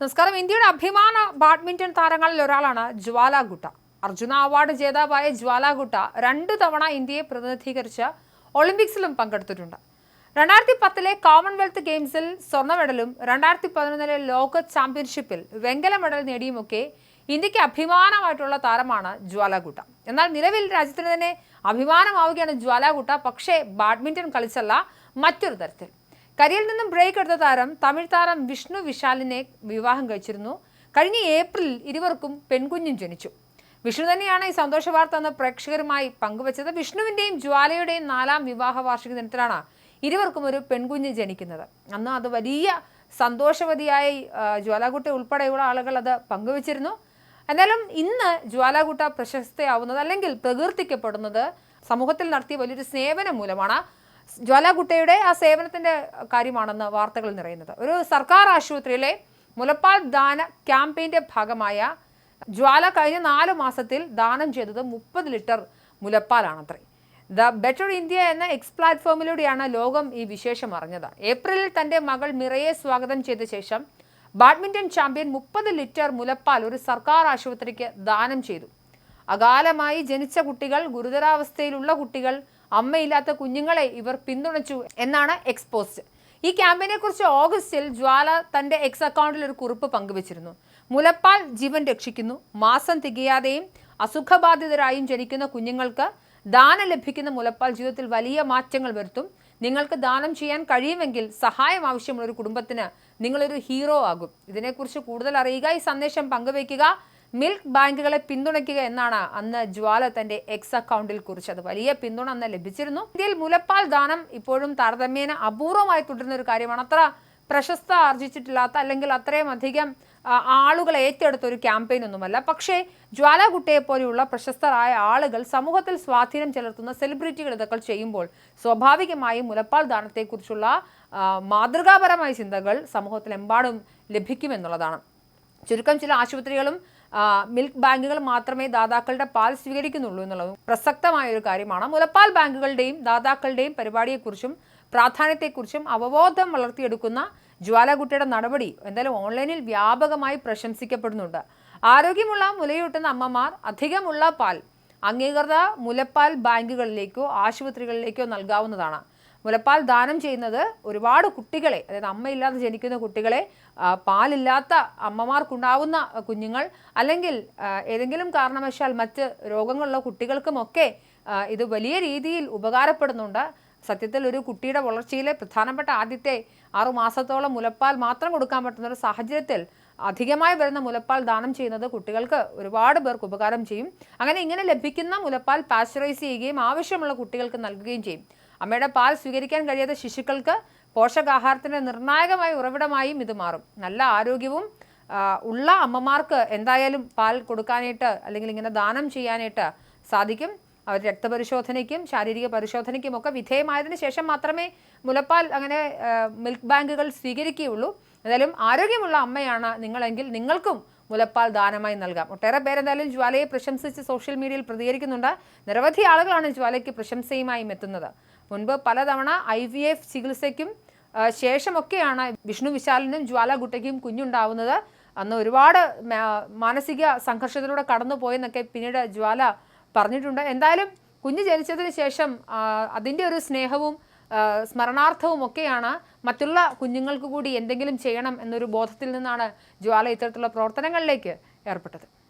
നമസ്കാരം. ഇന്ത്യയുടെ അഭിമാന ബാഡ്മിന്റൺ താരങ്ങളിൽ ഒരാളാണ് ജ്വാല ഗുട്ട അർജുന അവാർഡ് ജേതാവായ ജ്വാല ഗുട്ട രണ്ടു തവണ ഇന്ത്യയെ പ്രതിനിധീകരിച്ച് ഒളിമ്പിക്സിലും പങ്കെടുത്തിട്ടുണ്ട്. രണ്ടായിരത്തി പത്തിലെ കോമൺവെൽത്ത് ഗെയിംസിൽ സ്വർണ മെഡലും രണ്ടായിരത്തി പതിനൊന്നിലെ ലോക ചാമ്പ്യൻഷിപ്പിൽ വെങ്കല മെഡൽ നേടിയുമൊക്കെ ഇന്ത്യയ്ക്ക് അഭിമാനമായിട്ടുള്ള താരമാണ് ജ്വാല ഗുട്ട എന്നാൽ നിലവിൽ രാജ്യത്തിന് തന്നെ അഭിമാനമാവുകയാണ് ജ്വാല ഗുട്ട പക്ഷേ ബാഡ്മിന്റൺ കളിച്ചല്ല മറ്റൊരു തരത്തിൽ. കരിയിൽ നിന്നും ബ്രേക്ക് എടുത്ത താരം തമിഴ് താരം വിഷ്ണു വിശാലിനെ വിവാഹം കഴിച്ചിരുന്നു. കഴിഞ്ഞ ഏപ്രിലിൽ ഇരുവർക്കും പെൺകുഞ്ഞും ജനിച്ചു. വിഷ്ണു തന്നെയാണ് ഈ സന്തോഷ വാർത്ത എന്ന് പ്രേക്ഷകരുമായി പങ്കുവച്ചത്. വിഷ്ണുവിന്റെയും ജ്വാലയുടെയും നാലാം വിവാഹ വാർഷിക ദിനത്തിലാണ് ഇരുവർക്കും ഒരു പെൺകുഞ്ഞ് ജനിക്കുന്നത്. അന്ന് അത് വലിയ സന്തോഷവതിയായി ജ്വാലാകുട്ടി ഉൾപ്പെടെയുള്ള ആളുകൾ അത് പങ്കുവച്ചിരുന്നു. എന്നാലും ഇന്ന് ജ്വാലാകുട്ട പ്രശസ്തയാവുന്നത് അല്ലെങ്കിൽ പ്രകീർത്തിക്കപ്പെടുന്നത് സമൂഹത്തിൽ നടത്തിയ വലിയൊരു സേവനം മൂലമാണ്. ജ്വാലാകുട്ടയുടെ ആ സേവനത്തിന്റെ കാര്യമാണെന്ന് വാർത്തകൾ നിറയുന്നത്. ഒരു സർക്കാർ ആശുപത്രിയിലെ മുലപ്പാൽ ദാന ക്യാമ്പയിന്റെ ഭാഗമായ ജ്വാല കഴിഞ്ഞ നാല് മാസത്തിൽ ദാനം ചെയ്തത് മുപ്പത് ലിറ്റർ മുലപ്പാലാണത്രേ. ദ ബെറ്റർ ഇന്ത്യ എന്ന എക്സ് പ്ലാറ്റ്ഫോമിലൂടെയാണ് ലോകം ഈ വിശേഷം അറിഞ്ഞത്. ഏപ്രിലിൽ തന്റെ മകൾ മിറയെ സ്വാഗതം ചെയ്ത ശേഷം ബാഡ്മിന്റൺ ചാമ്പ്യൻ മുപ്പത് ലിറ്റർ മുലപ്പാൽ ഒരു സർക്കാർ ആശുപത്രിക്ക് ദാനം ചെയ്തു. അകാലമായി ജനിച്ച കുട്ടികൾ ഗുരുതരാവസ്ഥയിലുള്ള കുട്ടികൾ അമ്മയില്ലാത്ത കുഞ്ഞുങ്ങളെ ഇവർ പിന്തുണച്ചു എന്നാണ് എക്സ്പോസ്റ്റ്. ഈ ക്യാമ്പയിനെ കുറിച്ച് ഓഗസ്റ്റിൽ ജ്വാല തന്റെ എക്സ് അക്കൗണ്ടിൽ ഒരു കുറിപ്പ് പങ്കുവച്ചിരുന്നു. മുലപ്പാൽ ജീവൻ രക്ഷിക്കുന്നു മാസം തികയാതെയും അസുഖബാധിതരായും ജനിക്കുന്ന കുഞ്ഞുങ്ങൾക്ക് ദാനം ലഭിക്കുന്ന മുലപ്പാൽ ജീവിതത്തിൽ വലിയ മാറ്റങ്ങൾ വരുത്തും. നിങ്ങൾക്ക് ദാനം ചെയ്യാൻ കഴിയുമെങ്കിൽ സഹായം ആവശ്യമുള്ള ഒരു കുടുംബത്തിന് നിങ്ങളൊരു ഹീറോ ആകും. ഇതിനെക്കുറിച്ച് കൂടുതൽ അറിയുക ഈ സന്ദേശം പങ്കുവയ്ക്കുക. മിൽക്ക് ബാങ്കുകളെ പിന്തുണയ്ക്കുക എന്നാണ് അന്ന് ജ്വാല തന്റെ എക്സ് അക്കൗണ്ടിൽ കുറിച്ചത്. വലിയ പിന്തുണ അന്ന് ലഭിച്ചിരുന്നു. ഇന്ത്യയിൽ മുലപ്പാൽ ദാനം ഇപ്പോഴും താരതമ്യേന അപൂർവമായി തുടരുന്ന ഒരു കാര്യമാണ്. അത്ര പ്രശസ്ത ആർജിച്ചിട്ടില്ലാത്ത അല്ലെങ്കിൽ അത്രയും അധികം ആളുകൾ ഏറ്റെടുത്ത ഒരു ക്യാമ്പയിൻ ഒന്നുമല്ല. പക്ഷേ ജ്വാലാകുട്ടയെ പോലെയുള്ള പ്രശസ്തരായ ആളുകൾ സമൂഹത്തിൽ സ്വാധീനം ചെലുത്തുന്ന സെലിബ്രിറ്റികൾ ഇതൊക്കെ ചെയ്യുമ്പോൾ സ്വാഭാവികമായും മുലപ്പാൽ ദാനത്തെക്കുറിച്ചുള്ള മാതൃകാപരമായ ചിന്തകൾ സമൂഹത്തിലെമ്പാടും ലഭിക്കുമെന്നുള്ളതാണ്. ചുരുക്കം ചില ആശുപത്രികളും മിൽക്ക് ബാങ്കുകൾ മാത്രമേ ദാതാക്കളുടെ പാൽ സ്വീകരിക്കുന്നുള്ളൂ എന്നുള്ളതും പ്രസക്തമായ ഒരു കാര്യമാണ്. മുലപ്പാൽ ബാങ്കുകളുടെയും ദാതാക്കളുടെയും പരിപാടിയെക്കുറിച്ചും പ്രാധാന്യത്തെക്കുറിച്ചും അവബോധം വളർത്തിയെടുക്കുന്ന ജ്വാലകുട്ടിയുടെ നടപടി എന്തായാലും ഓൺലൈനിൽ വ്യാപകമായി പ്രശംസിക്കപ്പെടുന്നുണ്ട്. ആരോഗ്യമുള്ള മുലയൂട്ടുന്ന അമ്മമാർ അധികമുള്ള പാൽ അംഗീകൃത മുലപ്പാൽ ബാങ്കുകളിലേക്കോ ആശുപത്രികളിലേക്കോ നൽകാവുന്നതാണ്. മുലപ്പാൽ ദാനം ചെയ്യുന്നത് ഒരുപാട് കുട്ടികളെ അതായത് അമ്മയില്ലാതെ ജനിക്കുന്ന കുട്ടികളെ പാലില്ലാത്ത അമ്മമാർക്കുണ്ടാവുന്ന കുഞ്ഞുങ്ങൾ അല്ലെങ്കിൽ ഏതെങ്കിലും കാരണവശാൽ മറ്റ് രോഗങ്ങളുള്ള കുട്ടികൾക്കുമൊക്കെ ഇത് വലിയ രീതിയിൽ ഉപകാരപ്പെടുന്നുണ്ട്. സത്യത്തിൽ ഒരു കുട്ടിയുടെ വളർച്ചയിലെ പ്രധാനപ്പെട്ട ആദ്യത്തെ ആറുമാസത്തോളം മുലപ്പാൽ മാത്രം കൊടുക്കാൻ പറ്റുന്ന ഒരു സാഹചര്യത്തിൽ അധികമായി വരുന്ന മുലപ്പാൽ ദാനം ചെയ്യുന്നത് കുട്ടികൾക്ക് ഒരുപാട് പേർക്ക് ഉപകാരം ചെയ്യും. അങ്ങനെ ഇങ്ങനെ ലഭിക്കുന്ന മുലപ്പാൽ പാസ്ചറൈസ് ചെയ്യുകയും ആവശ്യമുള്ള കുട്ടികൾക്ക് നൽകുകയും ചെയ്യും. അമ്മയുടെ പാൽ സ്വീകരിക്കാൻ കഴിയാത്ത ശിശുക്കൾക്ക് പോഷകാഹാരത്തിന്റെ നിർണായകമായ ഉറവിടമായും ഇത് മാറും. നല്ല ആരോഗ്യവും ഉള്ള അമ്മമാർക്ക് എന്തായാലും പാൽ കൊടുക്കാനായിട്ട് അല്ലെങ്കിൽ ഇങ്ങനെ ദാനം ചെയ്യാനായിട്ട് സാധിക്കും. അവർ രക്തപരിശോധനയ്ക്കും ശാരീരിക പരിശോധനയ്ക്കും ഒക്കെ വിധേയമായതിനു ശേഷം മാത്രമേ മുലപ്പാൽ അങ്ങനെ മിൽക്ക് ബാങ്കുകൾ സ്വീകരിക്കുകയുള്ളൂ. എന്തായാലും ആരോഗ്യമുള്ള അമ്മയാണ് നിങ്ങളെങ്കിൽ നിങ്ങൾക്കും മുലപ്പാൽ ദാനമായി നൽകാം. ഒട്ടേറെ പേരെന്തായാലും ജ്വാലയെ പ്രശംസിച്ച് സോഷ്യൽ മീഡിയയിൽ പ്രതികരിക്കുന്നുണ്ട്. നിരവധി ആളുകളാണ് ജ്വാലയ്ക്ക് പ്രശംസയുമായും എത്തുന്നത്. മുൻപ് പലതവണ ഐ വി എഫ് ചികിത്സയ്ക്കും ശേഷമൊക്കെയാണ് വിഷ്ണു വിശാലിനും ജ്വാല ഗുട്ടയ്ക്കും കുഞ്ഞുണ്ടാവുന്നത്. അന്ന് ഒരുപാട് മാനസിക സംഘർഷത്തിലൂടെ കടന്നു പോയെന്നൊക്കെ പിന്നീട് ജ്വാല പറഞ്ഞിട്ടുണ്ട്. എന്തായാലും കുഞ്ഞ് ജനിച്ചതിന് ശേഷം അതിന്റെ ഒരു സ്നേഹവും സ്മരണാർത്ഥവും ഒക്കെയാണ് മറ്റുള്ള കുഞ്ഞുങ്ങൾക്ക് കൂടി എന്തെങ്കിലും ചെയ്യണം എന്നൊരു ബോധത്തിൽ നിന്നാണ് ജ്വാല ഇത്തരത്തിലുള്ള പ്രവർത്തനങ്ങളിലേക്ക് ഏർപ്പെട്ടത്.